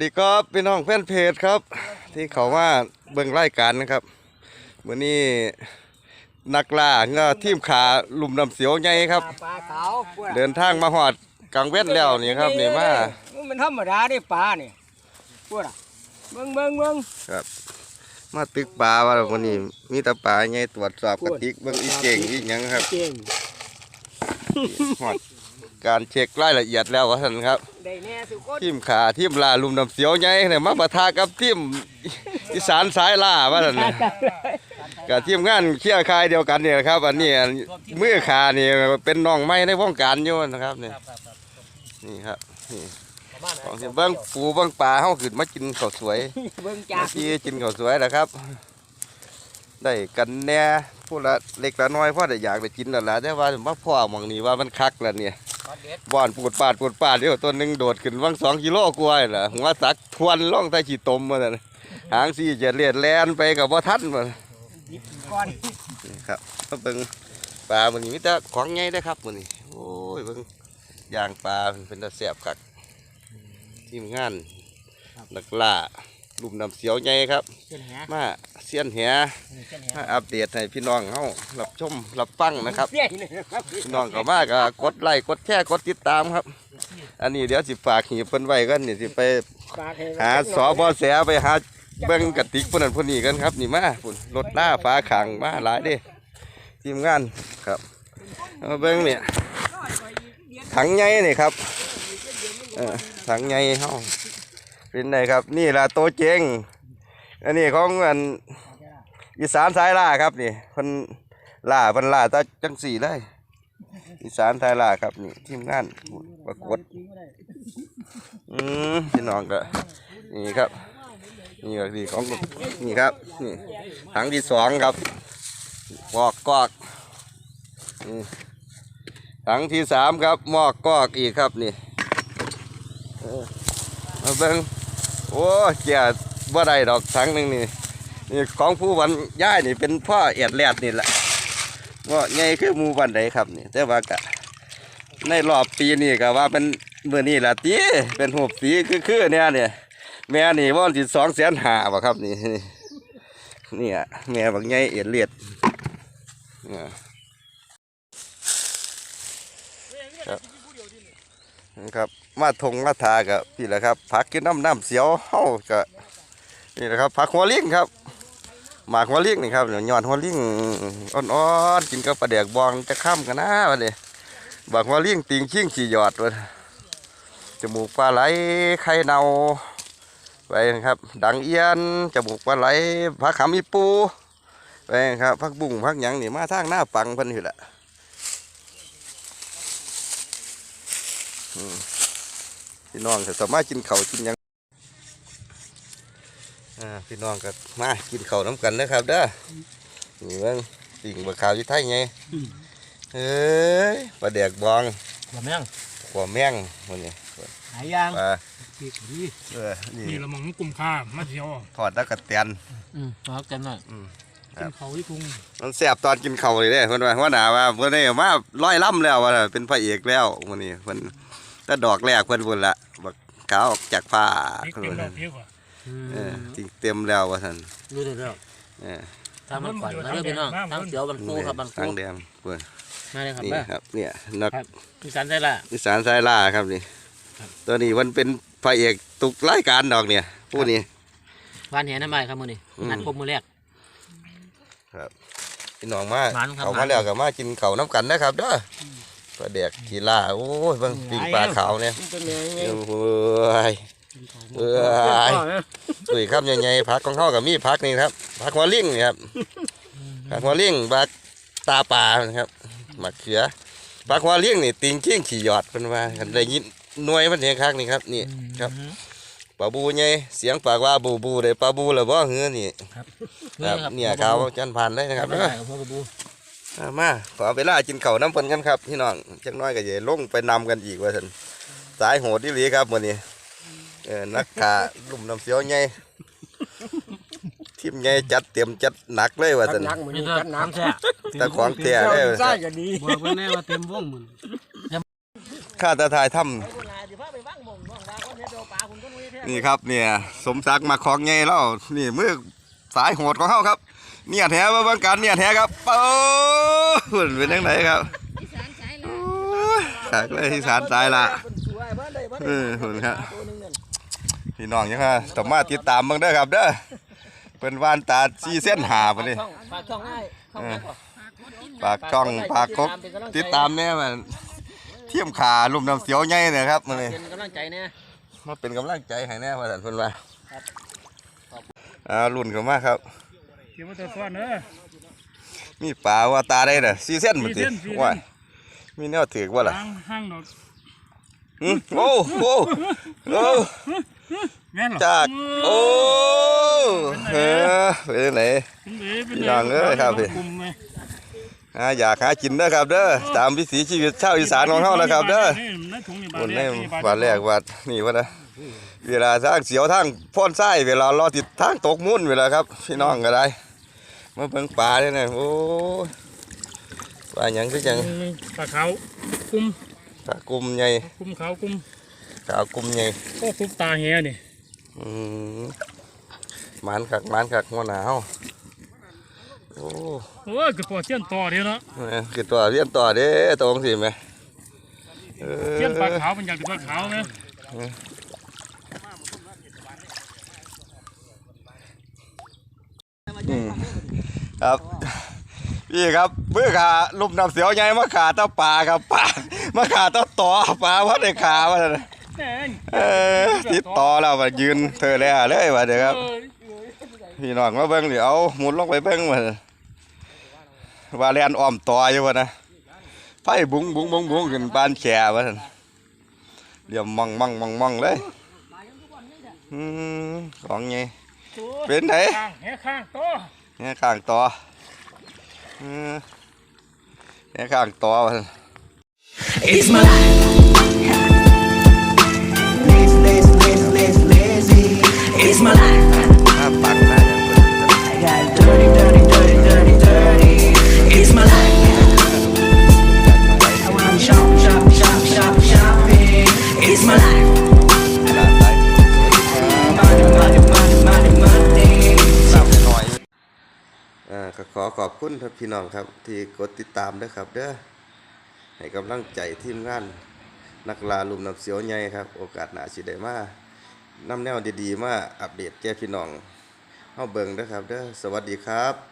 วัสดีครับพี่น้องแฟนเพจครับ ที่เขาว่าเบิ่งรายการนะครับวันนี้นักล่าก็ทีมขาลุ่มน้ำเสียวใหญ่ครับ ปลาขาวพวกเดินทางมาหอดกลางเว้นแล้วนี่ครับนี่มามันธรรมดาเด้ปลาเนี่ยพวกน่ะเบิ่งเบิ่งเบิ่งมาตึกปลาว่าวันนี้มีแต่ปลาใหญ่ตรวจสอบกระติกเบิ่งอีเก่งอีหยังครับเก่ง หอด การเช็ครายละเอียดแล้วว่าท่านครับได้แน่สุกคนทีมขาทีมลาลุ่มน้ำเสียวใหญ่เนี่ยมาปะทะกับทีมอีสานสายล่าว่าท่านน่ะกับทีมงานเครือข่ายเดียวกันเนี่ยนะครับ อันนี้อันมือขานี่เป็นน้องไม้ในวงการอยู่นะครับนี่นี่ครับนี่ของที่เบิ้งปูเบิ้งปลาเฮาขึ้นมากินข้าวสวยเบิ่งเมื่จากอกี้กินข้าวสวยนะครับ ได้กันแน่ผู้ละเล็กละน้อยพ่อได้อยากได้กินแล้วล่ะแต่ว่ามาพ่อหมองนี้ว่ามันคักแล้วเนี่ยบ่อนปูดปาดปูดปาดเดี๋ยวตัวหนึงโดดขึ้นวังสองกิโลกว่าล่ะหัวสักทวนล่องใต้ขี้ตมมานั่นหางสี่เจ็ดเลียดแลนไปกับบ่ทันมาก่อนนี่ครับมาเบิ่งปลามันนี้มีแต่ของใหญ่ได้อครับมันนี้โอ้ยเบิ่งย่างปลามันเป็นตาแซ่บคักทีมงานนักล่า ลุ่มน้ำเสียวใหญ่ครับ เส้นแหมาเสียนแหเส้นแหมาอัปเดตให้พี่น้องเฮารับชมรับฟังนะครับ เสี้ยนี่นะครับพี่น้องก็มากกดไลค์กดแชร์กดติดตามครับ อันนี้เดี๋ยวสิฝากหีบเพิ่นไว้กันนี่สิไปปลาให้หาสอบอแสไปหาเบิ่งกระติกพวกนั้นพวกนี้กันครับนี่มาพุ่นรถหน้าฟ้าขังมาหลายเด้ทีมงานครับเอามาเบิ่งเนี่ยถังใหญ่นี่ครับเออถังใหญ่เฮา เป็นไงครับ นี่ล่ะโตเจงอันนี้ของอันอีสานสายล่าครับนี่เพิ่นล่าพิ่นล่าตาจังสี่เลยอีสานสายล่าครับนี่ทีมงานปรากฏอืมพี่น้องก็นี่ครับ นี่ก็ดีของนี่ครับนี่ถังที่สองครับหมอกกอกถังที่สามครับหมอกกอกอีกครับนี่เออมาเบิ้ง โอ้เกียบ่ได้ดอกถังหนึ่งนี่นี่ของผู้วันย่ายนี่เป็นพ่อเอียดแลดนี่แหละว่าไงคือมูวันใดครับนี่แต่ว่ากะในรอบปีนี่ก็ว่าเป็นเมื่อนี่แหละตีเป็นหูบสีคือคือเนี่ยเนี่ยแม่นี่ว่อนสิสองแสนหาบ่ครับนี่นี่เนี่ยแม่บางใหญ่เอียดเลียดเนี่ยครับครับ มาทงมาทากับพี่แหละครับผักกินน้ำน้ำเสียวเฮากับนี่แหละครับผักหัวลิงครับหมากหัวลิงนี่ครับเดี๋ยวยอดหัวลิงอ่อนๆกินกับปลาแดกบองจะข้ามกันนะวันนี้บักหัวลิงติงชิ่งขี่หยอดวะจมูกปลาไหลไข่เน่าไปนะครับ ดังเอียนจมูกปลาไหลพักขำอีปูไปครับพักบุ้งพักหยังนี่มาทางหน้าปังเพิ่นอยู่ละอืม พี่น้องก็สามารถกินเขาวกินหยังอ่าพี่น้องก็มากินเขาวน้ำกันนะครับเด้อนี่เบิ่งสิ่งบะขาวอยู่ไทยไงเอ้ยปลาแดกบองหัวแม่งหัวแมงมันนี่หายยางปลาปีกนี่เออนี่นี่ละมองกลุ่มค่ามาเที่ยวทอดตะกะเตียนอืมเอากันหน่อยกินเขาที่ทุ่งมันแซ่บตอนกินข้าวเลยเด้เพิ่นว่าหัวหน้าว่าเพิ่นได้มาร้อยล่ำแล้วว่าเป็นพระเอกแล้วมื้อนี้เพิ่น แต่ดอกแรกเพิ่นพุ่นละบักขาวออกจากผ้าพริกเพิ่นเต็มดอว่ากพริกว่ะเออจริงเต็มแล้วว่าซั่นรู้ได้แล้วเออทำมันก่อนมาเด้อพี่น้องทั้งเสียวบันฟูครับบันฟูทางแดงเพิ่นมาเลยครับนี่แม่ครับ เนี่ยนักพี่สันได้ละอีสานสายล่าครับนี่ตัวนี้มันเป็นพระเอกตุกรายการดอกเนี่ยผู้นี้วานแหน้ำใบครับมือนี่อืมนัดคมมือแรกพี่น้องมาหวานครับเขาหวามานแล้วก็มากินข้าวน้ำกันนะครับเด้อ ปลาแดกกีฬาโอ้ยเบิ่งปิ้งปลาขาวเนี่ยมันเป็นยังไงโอ้ยเอ้ยสุยครับใหญ่ๆผักของเขากับมีผักนี่ครับผักหัวลิงนี่ครับผักหัวลิงผักตาปลานะครับมะเขือผักหัวลิงนี่ติงเกี้ยงขี่หยอดเป็นว่าคันได้ยินหน่วยมันเนี่ยคักนี่ครับนี่ครับปลาบูใหญ่เสียงปากว่าบูบูเลยปลาบูเลยบ่เหือนี่ครับเนี่ยเขาจันผ่านเลยนะครับไม่เด้อได้ครับพ่อกระบูอ่ามาขอเวลากินข้าวน้ำเพิ่นกันครับพี่น้องจักหน้อยก็จะลงไปนำกันอีกว่าซั่นสายโหดที่หลีครับมื้อนี้เออนักขาลุ่มน้ำเสียวใหญ่ทีมใหญ่จัดเตรียมจัดหนักเลยว่าจัซั่ดน หนักเหมือนนี่นี้ก็จัดหนักน้ำแช่แต่ของแท้เจ้าเด้อใส่ก็ดีบอกไว้แน่ว่าเต็มวงมันข้าตาทายถ้ำนี่ครับเนี่ย สมศักดิ์มาของไงแล้วนี่มือสายโหดของเขาครับ เนี่ยแท้มาเบังกันเนี่ยแท้ครับโอ้หุ่นเป็นยังไงครับโอ้ยขากเลยที่สารสายละสวยบ้านใดบ้านเออหุ่นครับตัวนึงเนี่ยพี่น้องยังไงต้องมาติดตามเบิ่งเด้อครับเด้อเป็นวานตาซีเส้นหาปะนี่ช่องฝากช่องง่ายช่องง่ายก่อนปากช่องปากกบติดตามแน่มันเทียมขาลุ่มน้ำเสียวใหญ่เนี่ยครับมันนี่เป็นกำลังใจเนี่ยมาเป็นกำลังใจให้แน่ว่าสันเพิ่นว่าอ่ารุ่นเข้ามาครับ เกี่ยวกับตัวซ้อนเด้อมีปลาว่าตาได้น่ะซีเส้นมันติสี่เส้นสี่เส้นว่ามีแนวถือว่าล่ะห้างห้างดอกหึโอ้โอ้โอ้แม่นเหรอจากโอ้เออเป็นไหนเป็นเอ๋เป็นพี่น้องเอ้ยครับพี่กลุ่มไหมอ่าอยากหากินเด้อครับเด้อตามวิถีชีวิตชาวอีสานของเฮานะครับเด้อในถุงนี่บนในบาบาททแรกบาทนี่วะนะเวลาทางเสียวทางพ่นไส้เวลารอติดทางตกมุ่นเวลาครับพี่น้องก็ได้ มาเบิ่งปลาเนี่ยนะโอ้ยปลาหยังคือจังปลาขาวกลุ่มปลากลุ่มใหญ่กลุ่มขาวกลุ่มขาวกลุ่มใหญ่ก็กลุ่มตาแหนี่อืมหมันคักหมันคักหัวหนาวโอ้โอ้ยกระป๋อเสี้ยนต่อเดียวเนาะยคือตัวเรียนต่อเด้ตรงสิแม่เออเสี้ยนปลาขาวมันอยากได้ปลาขาวไหมอืม ครับ พี่ครับเมื่อขาลุมน้ำเสียวใหญ่มาขาเต้าปลาครับปลามาขาเต้าต่อปลาวัดในขาว่าซั่นน่ะแม่งเออติดต่อแล้วมายืนเธอแล้วเลยว่าเดี๋ยวครับเอ้ยพี่น้องมาเบิ่งเดี๋ยวเอาหมุนลงไปเบิ่งว่าว่าแลนอ้อมต่ออยู่ว่านะไฟบุ้งบุ้งบุ้งบุ้งขึ้นบานแขว่าซั่นเดี๋ยวมองมองมองมองเลยอืมของไงเป็นไงข้างแหข้างโต เนี่ยข้างต่อเนี่ยข้างต่อมัน It's my life พี่น้องครับ ที่กดติดตามด้วยครับ เด้อให้กำลังใจทีมงานนักลาลุมน้ำเสียวใหญ่ครับ โอกาสหนาสิได้มานำแนวดีๆ มาอัปเดตแก่พี่น้องเข้าเบิงเด้อครับเด้อสวัสดีครับ